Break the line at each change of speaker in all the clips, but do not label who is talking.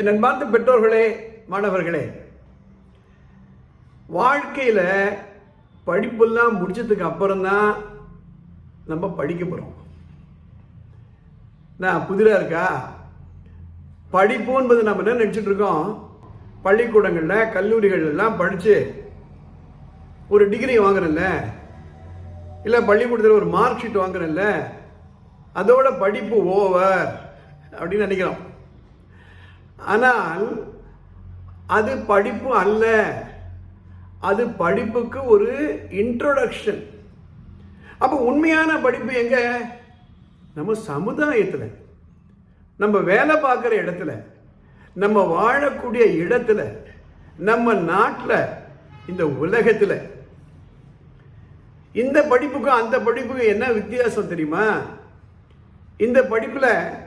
என் அன்பார்ந்த பெற்றோர்களே மாணவர்களே வாழ்க்கையில் படிப்பெல்லாம் முடிச்சதுக்கு அப்புறம்தான் நம்ம படிக்க போகிறோம் நான் புதிராக இருக்கா? படிப்பு என்பது நம்ம என்ன நினச்சிட்டு இருக்கோம்? பள்ளிக்கூடங்களில் கல்லூரிகள் எல்லாம் படித்து ஒரு டிகிரி வாங்குறேன்ல இல்லை பள்ளிக்கூடத்தில் ஒரு மார்க் ஷீட் வாங்குறேன்ல அதோட படிப்பு ஓவர் அப்படின்னு நினைக்கிறோம். ஆனால் அது படிப்பு அல்ல. அது படிப்புக்கு ஒரு இன்ட்ரோடக்ஷன் அப்போ உண்மையான படிப்பு எங்க? நம்ம சமுதாயத்தில். நம்ம வேலை பார்க்குற இடத்துல. நம்ம வாழக்கூடிய இடத்துல. நம்ம நாட்டில் இந்த உலகத்தில். இந்த படிப்புக்கும் அந்த படிப்புக்கும் என்ன வித்தியாசம் தெரியுமா? இந்த படிப்பில்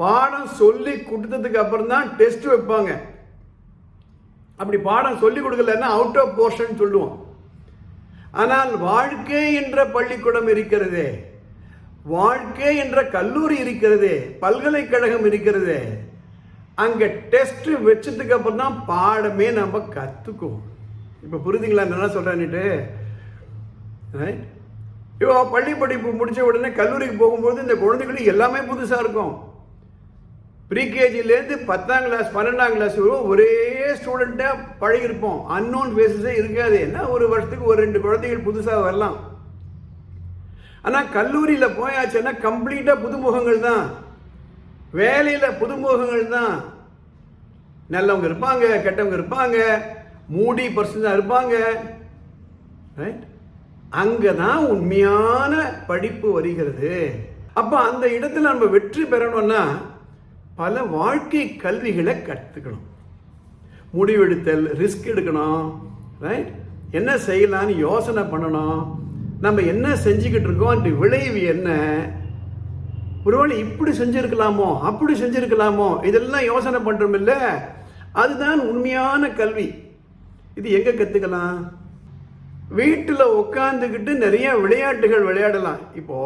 பாடம் சொல்லி கொடுத்ததுக்கு அப்புறம் தான் டெஸ்ட் வைப்பாங்க. அப்படி பாடம் சொல்லி கொடுக்கலன்னா அவுட் ஆஃப் போர்ஷன் சொல்லுவோம். ஆனால் வாழ்க்கை என்ற பள்ளிக்கூடம் இருக்கிறது வாழ்க்கை என்ற கல்லூரி இருக்கிறது பல்கலைக்கழகம் இருக்கிறது அங்கே டெஸ்ட் வச்சதுக்கு அப்புறம் தான் பாடமே நம்ம கற்றுக்குவோம் இப்போ புரிஞ்சுங்களா என்ன சொல்கிறேன்னுட்டு இப்போ பள்ளி படிப்பு முடிச்ச உடனே கல்லூரிக்கு போகும்போது இந்த குழந்தைகளுக்கு எல்லாமே புதுசாக இருக்கும். ப்ரீகேஜிலேருந்து பத்தாம் கிளாஸ் பன்னெண்டாம் கிளாஸ் வரும் ஒரே ஸ்டூடெண்ட்டாக பழகிருப்போம் அன்னோன் பேசிஸே இருக்காது. என்ன ஒரு வருஷத்துக்கு ஒரு ரெண்டு குழந்தைகள் புதுசாக வரலாம். ஆனால் கல்லூரியில் போயாச்சுன்னா கம்ப்ளீட்டாக புதுமுகங்கள் தான். வேலையில் புதுமுகங்கள் தான். நல்லவங்க இருப்பாங்க கெட்டவங்க இருப்பாங்க மூடி பர்சன் தான் இருப்பாங்க. ரைட் அங்கே தான் உண்மையான படிப்பு வருகிறது. அப்போ அந்த இடத்துல நம்ம வெற்றி பெறணும்னா பல வாழ்க்கை கல்விகளை கற்றுக்கணும் முடிவெடுத்தல் ரிஸ்க் எடுக்கணும் ரைட் என்ன செய்யலான்னு யோசனை பண்ணணும். நம்ம என்ன செஞ்சுக்கிட்டு இருக்கோம் அந்த விளைவு என்ன? ஒருவேளை இப்படி செஞ்சுருக்கலாமோ அப்படி செஞ்சிருக்கலாமோ இதெல்லாம் யோசனை பண்ணுறோம் இல்லை? அதுதான் உண்மையான கல்வி. இது எங்கே கற்றுக்கலாம் வீட்டில் உட்காந்துக்கிட்டு நிறைய விளையாட்டுகள் விளையாடலாம். இப்போ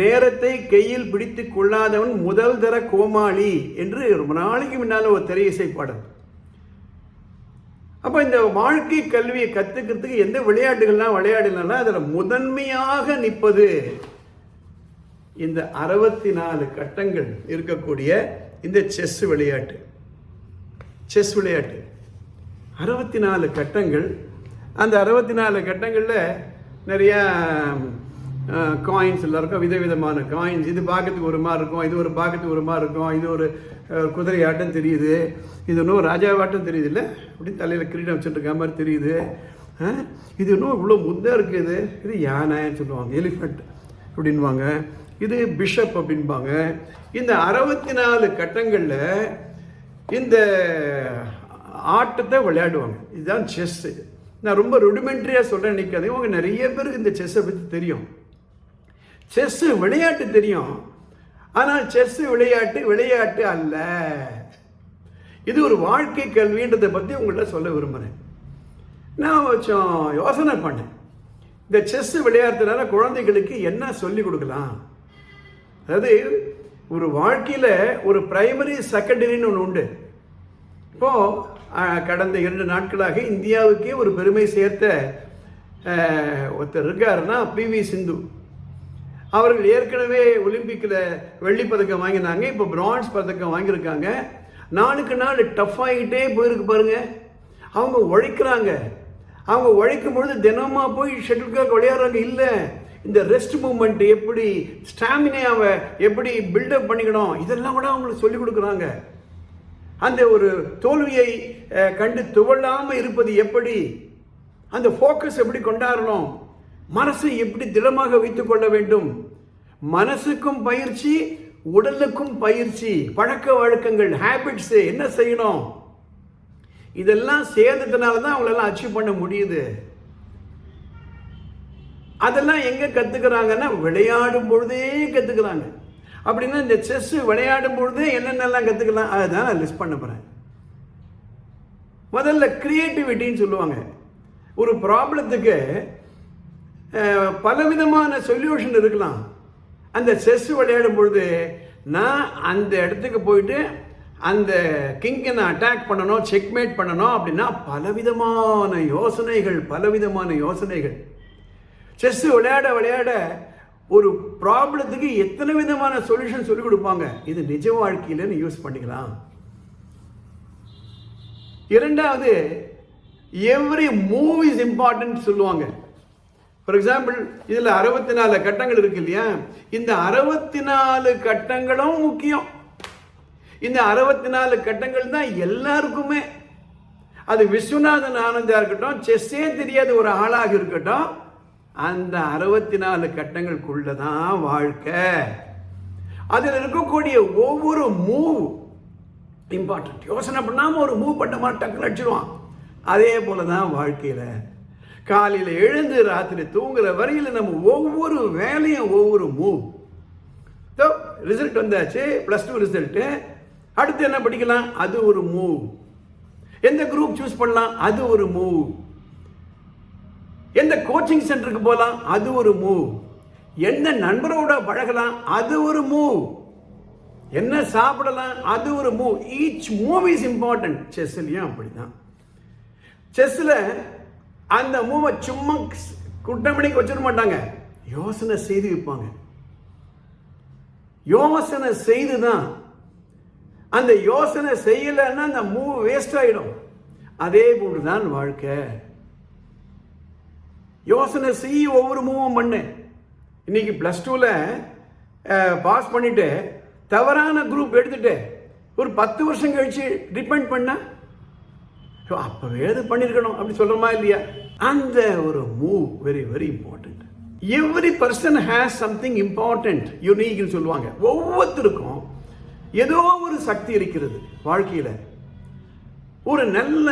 நேரத்தை கையில் பிடித்து கொள்ளாதவன் முதல் தர கோமாளி என்று ரொம்ப நாளைக்கு முன்னால் ஒரு திரை இசை பாடல். அப்போ இந்த வாழ்க்கை கல்வியை கற்றுக்கிறதுக்கு எந்த விளையாட்டுகள்லாம் விளையாடலாம் அதில் முதன்மையாக நிற்பது இந்த அறுபத்தி நாலு கட்டங்கள் இருக்கக்கூடிய இந்த செஸ் விளையாட்டு. செஸ் விளையாட்டு. அறுபத்தி நாலு கட்டங்கள் அந்த அறுபத்தி நாலு கட்டங்களில் நிறையா காயின்ஸ் எல்லாம் இருக்கும். விதவிதமான காயின்ஸ் இது பார்க்கறதுக்கு ஒரு மாதிரி இருக்கும். இது ஒரு பார்க்கறதுக்கு ஒரு மாதிரி இருக்கும். இது ஒரு குதிரை ஆட்டம் தெரியுது. இது இன்னும் ராஜாவாட்டம் தெரியுது இல்லை அப்படி தலையில் கிரீடம் வச்சுருக்க மாதிரி தெரியுது. இது இன்னும் இவ்வளோ முத்தாக இருக்குது இது. யானைன்னு சொல்லுவாங்க. எலிஃபண்ட் அப்படின்வாங்க இது பிஷப் அப்படின்பாங்க. இந்த அறுபத்தி நாலு கட்டங்களில் இந்த ஆட்டத்தை விளையாடுவாங்க. இதுதான் செஸ்ஸு நான் ரொம்ப ருடிமெண்ட்ரியாக சொல்கிறேன் நிற்காது இவங்க நிறைய பேருக்கு இந்த செஸ்ஸை பற்றி தெரியும். செஸ்ஸு விளையாட்டு தெரியும். ஆனால் செஸ்ஸு விளையாட்டு விளையாட்டு அல்ல. இது ஒரு வாழ்க்கை கல்வின்றதை பற்றி உங்கள்கிட்ட சொல்ல விரும்புகிறேன் நான் கொஞ்சம் யோசனை பண்ணேன். இந்த செஸ் விளையாடுறதுனால குழந்தைகளுக்கு என்ன சொல்லிக் கொடுக்கலாம்? அதாவது ஒரு வாழ்க்கையில் ஒரு பிரைமரி செகண்டரின்னு ஒன்று உண்டு. இப்போது கடந்த இரண்டு நாட்களாக இந்தியாவுக்கே ஒரு பெருமை சேர்த்த ஒருத்தர் இருக்காருன்னா பிவி சிந்து. அவர்கள் ஏற்கனவே ஒலிம்பிக்கில் வெள்ளிப் பதக்கம் வாங்கினாங்க இப்போ பிரான்ஸ் பதக்கம் வாங்கியிருக்காங்க. நாளுக்கு நாள் டஃப் ஆகிட்டே போயிருக்கு பாருங்க. அவங்க உழைக்கிறாங்க. அவங்க உழைக்கும் பொழுது தினமாக போய் ஷட்டில்காக் விளையாடுறாங்க. இல்லை இந்த ரெஸ்ட் மூமெண்ட் எப்படி ஸ்டாமினாவை எப்படி பில்டப் பண்ணிக்கணும் இதெல்லாம் கூட அவங்களுக்கு சொல்லிக் கொடுக்குறாங்க. அந்த ஒரு தோல்வியை கண்டு துவளாமல் இருப்பது எப்படி? அந்த ஃபோக்கஸ் எப்படி கொண்டாடணும்? மனசை எப்படி திடமாக வைத்துக் கொள்ள வேண்டும்? மனசுக்கும் பயிற்சி உடலுக்கும் பயிற்சி பழக்க வழக்கங்கள் ஹேபிட்ஸ் என்ன செய்யணும்? இதெல்லாம் சேர்ந்ததுனால தான் அவங்களெல்லாம் அச்சீவ் பண்ண முடியுது. அதெல்லாம் எங்க கத்துக்கிறாங்கன்னா விளையாடும் பொழுதே கத்துக்கிறாங்க. அப்படின்னா இந்த செஸ் விளையாடும் பொழுது என்னென்னலாம் கற்றுக்கலாம் அதுதான் நான் லிஸ்ட் பண்ண போகிறேன் முதல்ல கிரியேட்டிவிட்டின்னு சொல்லுவாங்க. ஒரு ப்ராப்ளத்துக்கு பலவிதமான சொல்யூஷன் இருக்கலாம். அந்த செஸ் விளையாடும் பொழுது நான் அந்த இடத்துக்கு போயிட்டு அந்த கிங்கை நான் அட்டாக் பண்ணணும் செக்மேட் பண்ணணும் அப்படின்னா பலவிதமான யோசனைகள் பலவிதமான யோசனைகள். செஸ் விளையாட விளையாட ஒரு ப்ராப்ளத்துக்கு எத்தனை விதமான சொல்யூஷன் சொல்லிக் கொடுப்பாங்க? இது நிஜ வாழ்க்கையில் யூஸ் பண்ணிக்கலாம். இரண்டாவது எவ்ரி மூவ் இஸ் இம்பார்ட்டன்ட் சொல்லுவாங்க. ஃபார் எக்ஸாம்பிள் இதில் அறுபத்தி நாலு கட்டங்கள் இருக்கு இல்லையா? இந்த அறுபத்தி நாலு கட்டங்களும் முக்கியம். இந்த அறுபத்தி நாலு கட்டங்கள் தான் எல்லாருக்குமே. அது விஸ்வநாதன் ஆனந்தா இருக்கட்டும் செஸ்ஸே தெரியாத ஒரு ஆளாக இருக்கட்டும் அந்த அறுபத்தி நாலு கட்டங்களுக்குள்ள தான் வாழ்க்கை. அதில் இருக்கக்கூடிய ஒவ்வொரு மூவ் இம்பார்ட்டன்ட் யோசனை பண்ணாமல் ஒரு மூவ் பண்ண மாதிரி டக்குன்னு அடிச்சிடுவான் அதே போல தான் வாழ்க்கையில். காலையில் எழுந்து ராத்திரி தூங்குற வரையில் நம்ம ஒவ்வொரு வேலையும் ஒவ்வொரு மூவ் ரிசல்ட் வந்தாச்சு ப்ளஸ் டூ ரிசல்ட்டு அடுத்து என்ன படிக்கலாம்? அது ஒரு மூவ் எந்த குரூப் சூஸ் பண்ணலாம்? அது ஒரு மூவ் எந்த கோச்சிங் சென்டருக்கு போகலாம் அது ஒரு மூவ் எந்த நண்பரோட பழகலாம்? அது ஒரு மூவ் என்ன சாப்பிடலாம்? அது ஒரு move each move is important செஸ்லையும் அப்படிதான் செஸ்ஸில் அந்த மூவை சும்மா குட்டமணிக்கு வச்சிட மாட்டாங்க. யோசனை செய்து வைப்பாங்க. யோசனை செய்து தான் அந்த யோசனை செய்யலைன்னா அந்த மூவ் வேஸ்ட் ஆகிடும் அதே போன்று தான் வாழ்க்கை. யோசனை செய் ஒவ்வொரு மூவும் பண்ணு. இன்னைக்கு ப்ளஸ் டூவில் பாஸ் பண்ணிட்டு தவறான குரூப் எடுத்துட்டு ஒரு பத்து வருஷம் கழிச்சு டிபெண்ட் பண்ண? அப்போவே அது பண்ணியிருக்கணும் அப்படி சொல்கிறோமா இல்லையா? அந்த ஒரு move very very important every person has something important யூனிக்னு சொல்லுவாங்க. ஒவ்வொருத்தருக்கும் ஏதோ ஒரு சக்தி இருக்கிறது வாழ்க்கையில். ஒரு நல்ல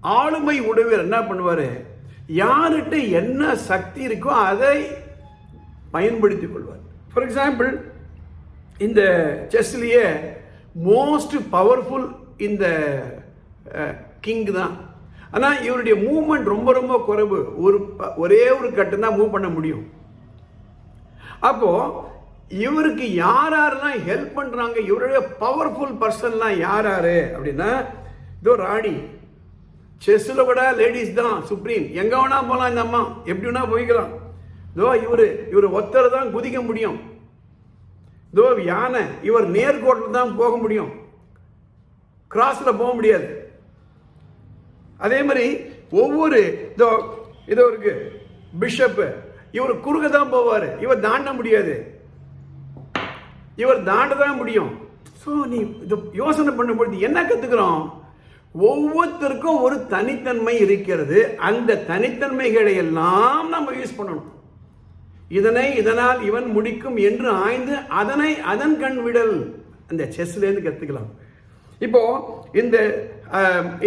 ஆளுமை உடையவர் என்ன பண்ணுவார்? யார்கிட்ட என்ன சக்தி இருக்கோ அதை பயன்படுத்திக் கொள்வார். ஃபார் எக்ஸாம்பிள் இந்த செஸ்லேயே மோஸ்ட் பவர்ஃபுல் இந்த கிங் தான். ஆனால் இவருடைய மூவ்மெண்ட் ரொம்ப ரொம்ப குறைவு. ஒரு ஒரே ஒரு கட்டம் தான் மூவ் பண்ண முடியும். அப்போது இவருக்கு யார் யாரெல்லாம் ஹெல்ப் பண்ணுறாங்க இவருடைய பவர்ஃபுல் பர்சன்லாம் யார் யார்? அப்படின்னா இதோ ராணி. செஸ்ஸில் கூட லேடிஸ் தான் சுப்ரீம் எங்கே வேணால் போகலாம் இந்த அம்மா. எப்படி வேணால் போய்க்கலாம். இதோ இவர் இவர் ஒத்தர் தான் குதிக்க முடியும். இதோ யானை இவர் நேர்கோட்டில் தான் போக முடியும். கிராஸில் போக முடியாது. அதே மாதிரி ஒவ்வொரு இதோ இதோ இருக்கு பிஷப்பு இவர் குறுக்க தான் போவார். இவர் தாண்ட முடியாது. இவர் தாண்ட தான் முடியும். ஸோ நீ இது யோசனை பண்ணும்பொழுது என்ன கற்றுக்கிறோம் ஒவ்வொருத்தருக்கும் ஒரு தனித்தன்மை இருக்கிறது. அந்த தனித்தன்மைகளை எல்லாம் நம்ம யூஸ் பண்ணணும். இதனை இதனால் இவன் முடிக்கும் என்று ஆய்ந்து அதனை அதன் கண் விடல். அந்த செஸ்லேருந்து கற்றுக்கலாம் இப்போ இந்த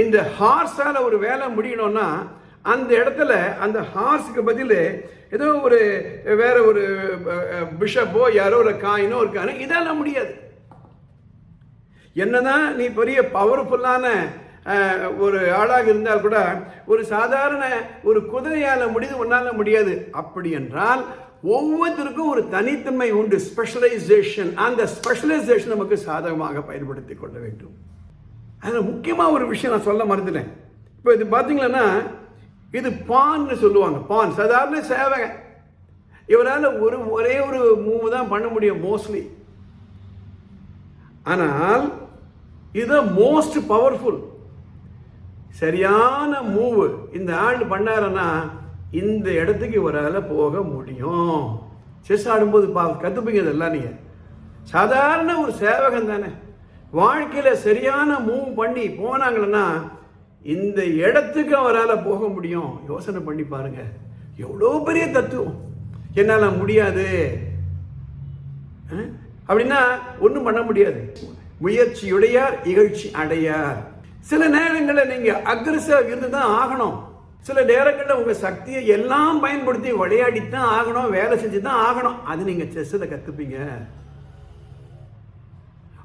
இந்த ஹார்ஸால ஒரு வேலை முடியணும்னா அந்த இடத்துல அந்த ஹார்ஸுக்கு பதில் ஏதோ ஒரு வேற ஒரு பிஷப்போ யாரோ ஒரு காயினோ இருக்கானோ இதெல்லாம் முடியாது. என்னதான் நீ பெரிய பவர்ஃபுல்லான ஒரு ஆளாக இருந்தால் கூட ஒரு சாதாரண ஒரு குதிரையால் முடிது ஒன்றால் முடியாது. அப்படி என்றால் ஒவ்வொருத்தருக்கும் ஒரு தனித்தன்மை உண்டு. ஸ்பெஷலைசேஷன் அந்த ஸ்பெஷலைசேஷன் நமக்கு சாதகமாக பயன்படுத்தி கொள்ள வேண்டும். அதில் முக்கியமாக ஒரு விஷயம் நான் சொல்ல மறந்துட்டேன். இப்போ இது பார்த்தீங்களன்னா இது பான்னு சொல்லுவாங்க. பான். சாதாரண சேவகன். இவரால் ஒரு ஒரே ஒரு மூவ் தான் பண்ண முடியும் மோஸ்ட்லி ஆனால் இதுதான் மோஸ்ட் பவர்ஃபுல் சரியான மூவ். இந்த ஆள் பண்ணாருன்னா இந்த இடத்துக்கு இவரால் போக முடியும். செஸ் ஆடும்போது பா கற்றுப்பீங்க இதெல்லாம் நீங்கள் சாதாரண ஒரு சேவகம் தானே. வாழ்க்கையில் சரியான மூவ் பண்ணி போனாங்களன்னா இந்த இடத்துக்கு அவரால் போக முடியும். யோசனை பண்ணி பாருங்க. எவ்வளோ பெரிய தத்துவம். என்னால் முடியாது. அப்படின்னா ஒன்றும் பண்ண முடியாது. முயற்சியுடையார் இகழ்ச்சி அடையார். சில நேரங்களில் நீங்கள் அக்ரஸாக இருந்து தான் ஆகணும். சில நேரங்களில் உங்கள் சக்தியை எல்லாம் பயன்படுத்தி விளையாடி தான் ஆகணும் வேலை செஞ்சு தான் ஆகணும். அது நீங்கள் செஸ்ஸில் கற்றுப்பீங்க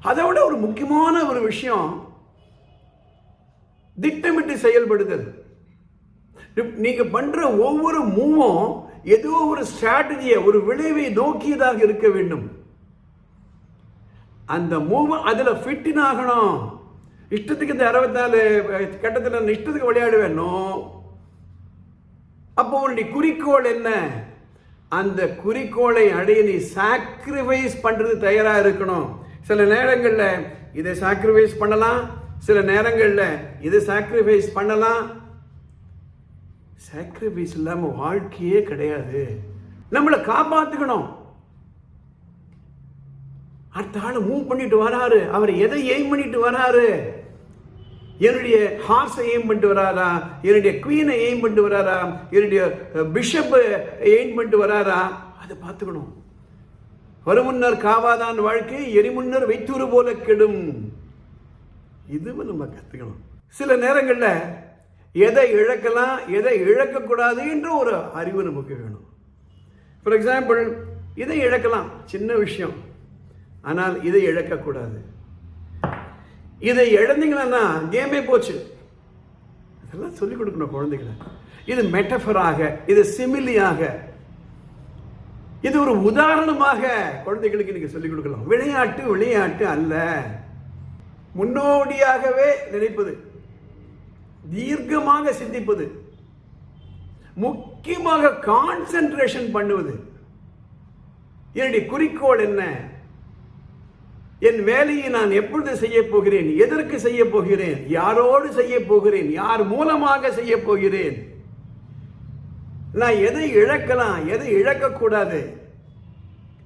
அதை விட ஒரு முக்கியமான ஒரு விஷயம் திட்டமிட்டு செயல்படுதல். நீங்கள் பண்ணுற ஒவ்வொரு மூவும் ஏதோ ஒரு ஸ்ட்ராட்டஜியை ஒரு விளைவை நோக்கியதாக இருக்க வேண்டும். அந்த மூவ் அதில் ஃபிட்டின் ஆகணும். இஷ்டத்துக்கு இந்த அறுபத்தி நாலு கட்டத்தில் நான் இஷ்டத்துக்கு விளையாடுவேனோ அப்போ உன்னுடைய குறிக்கோள் என்ன அந்த குறிக்கோளை அடைய நீ சாக்ரிஃபைஸ் பண்ணுறது தயாராக இருக்கணும் சில நேரங்களில் இதை சாக்ரிஃபைஸ் பண்ணலாம் சில நேரங்களில் இதை சாக்ரிஃபைஸ் பண்ணலாம் சாக்ரிஃபைஸ் இல்லாமல் வாழ்க்கையே கிடையாது நம்மளை காப்பாற்றுக்கணும் அடுத்த ஆள் மூவ் பண்ணிட்டு வராரு அவர் எதை எய்ம் பண்ணிட்டு வராரு என்னுடைய ஹார்ஸை எய்ம் பண்ணிட்டு வராரா? என்னுடைய குவீனை எய்ம் பண்ணிட்டு வராரா? என்னுடைய பிஷப்பை எய்ம் பண்ணிட்டு வராரா? அதை பார்த்துக்கணும். வருமுன்னர் காவாதான் வாழ்க்கை எரிமுன்னர் வைத்தூறு போல கெடும். இதுவும் நம்ம கற்றுக்கணும் சில நேரங்களில் எதை இழக்கலாம் எதை இழக்கக்கூடாது என்ற ஒரு அறிவு நமக்கு வேணும். ஃபார் எக்ஸாம்பிள் இதை இழக்கலாம் சின்ன விஷயம். ஆனால் இதை இழக்கக்கூடாது. இதை இழந்தீங்கன்னா கேமே போச்சு. அதெல்லாம் சொல்லிக் கொடுக்கணும் குழந்தைகளை. இது மெட்டஃபராக இது சிமிலியாக இது ஒரு உதாரணமாக குழந்தைகளுக்கு நீங்க சொல்லிக் கொடுக்கலாம். விளையாட்டு விளையாட்டு அல்ல. முன்னோடியாகவே நினைப்பது. தீர்க்கமாக சிந்திப்பது. முக்கியமாக கான்சென்ட்ரேஷன் பண்ணுவது. என்னுடைய குறிக்கோள் என்ன? என் வேலையை நான் எப்பொழுது செய்ய போகிறேன்? எதற்கு செய்ய போகிறேன்? யாரோடு செய்ய போகிறேன்? யார் மூலமாக செய்ய போகிறேன்? நான் எதை இழக்கலாம்? எதை இழக்கக்கூடாது?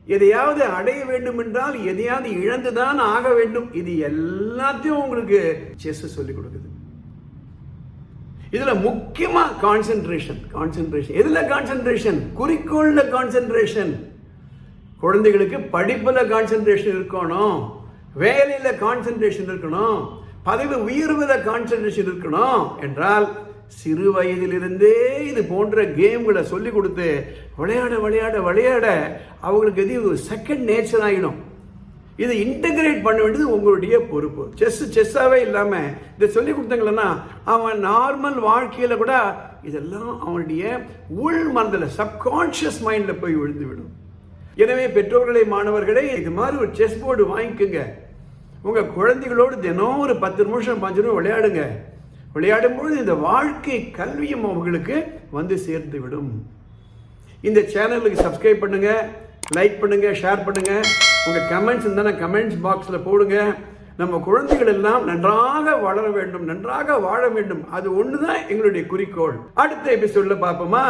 எதையாவது அடைய வேண்டும் என்றால் எதையாவது இழந்துதான் ஆக வேண்டும். இது எல்லாத்தையும் உங்களுக்கு செஸ் சொல்லிக் கொடுக்குது. இதுல முக்கியமா கான்சென்ட்ரேஷன் கான்சென்ட்ரேஷன் எதுல கான்சென்ட்ரேஷன் குறிக்கோள்ல கான்சென்ட்ரேஷன் குழந்தைகளுக்கு படிப்பில் கான்சென்ட்ரேஷன் இருக்கணும். வேலையில் கான்சென்ட்ரேஷன் இருக்கணும். பதவி உயர்வில் கான்சென்ட்ரேஷன் இருக்கணும் என்றால் சிறு வயதிலிருந்தே இது போன்ற கேம்களை சொல்லி கொடுத்து விளையாட விளையாட விளையாட அவங்களுக்கு இது ஒரு செகண்ட் நேச்சர் ஆகிடும் இதை இன்டகிரேட் பண்ண வேண்டியது உங்களுடைய பொறுப்பு. செஸ் செஸ்ஸாகவே இல்லாமல் இதை சொல்லி கொடுத்தாங்களன்னா அவன் நார்மல் வாழ்க்கையில் கூட இதெல்லாம் அவனுடைய உள் மனதில் சப்கான்ஷியஸ் மைண்டில் போய் விழுந்து விடும். எனவே பெற்றோர்களே மாணவர்களே இது மாதிரி ஒரு செஸ் போர்டு வாங்கிக்கோங்க. உங்கள் குழந்தைகளோடு தினம் ஒரு பத்து நிமிஷம் பஞ்சு நிமிஷம் விளையாடுங்க. விளையாடும்பொழுது இந்த வாழ்க்கை கல்வியும் அவங்களுக்கு வந்து சேர்ந்து விடும். இந்த சேனலுக்கு சப்ஸ்கிரைப் பண்ணுங்க லைக் பண்ணுங்க ஷேர் பண்ணுங்க. உங்கள் கமெண்ட்ஸ் இருந்தால் கமெண்ட்ஸ் பாக்ஸில் போடுங்க. நம்ம குழந்தைகள் எல்லாம் நன்றாக வளர வேண்டும் நன்றாக வாழ வேண்டும். அது ஒன்று தான் எங்களுடைய குறிக்கோள். அடுத்த எபிசோடில் பார்ப்போமா?